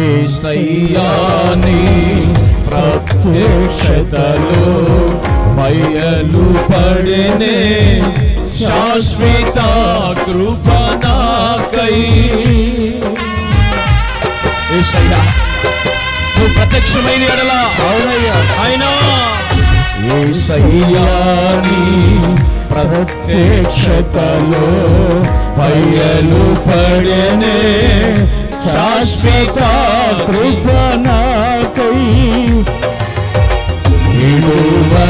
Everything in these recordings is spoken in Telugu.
ఏసయ్యాని ప్రత్యక్షతలో బయలు పడనే శాశ్వత కృపణకై ఏసయ్యా నువ్వు ప్రత్యక్షమైన ఎడలా. అవునయ్యా. ఆయన ఏసయ్యాని ప్రత్యక్షతలో బయలు పడనే శాశ్వత కృపణకై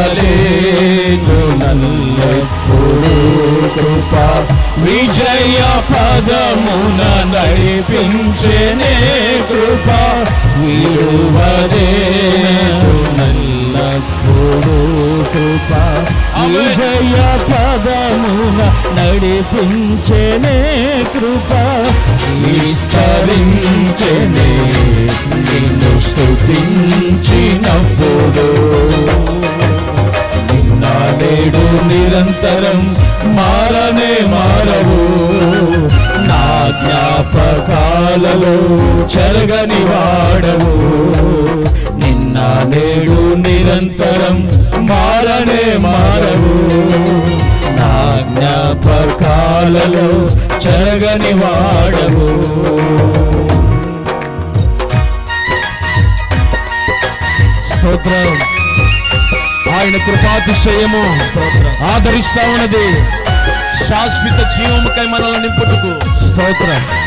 విడువలేదు నల్లెప్పుడు కృప విజయ పదమున నడిపించేనే కృప. విడువలేదు నల్లప్పుడు కృప విజయ పదమున నడిపించేనే కృప. విస్తరించెనే నిన్ను స్థుతించినప్పుడు నిన్న నేడు నిరంతరం మారనే మారవు. నా జ్ఞాపకాలలో చెరగని వాడవు. నిన్న నేడు నిరంతరం మారనే మారవు. నా జ్ఞాపకాలలో చెరగని వాడవు. స్తోత్రం. ఆయన కృపాతిశయము ఆదరిస్తా ఉన్నది. శాశ్వత జీవముకై మనల్ని నింపుటకు. స్తోత్రం.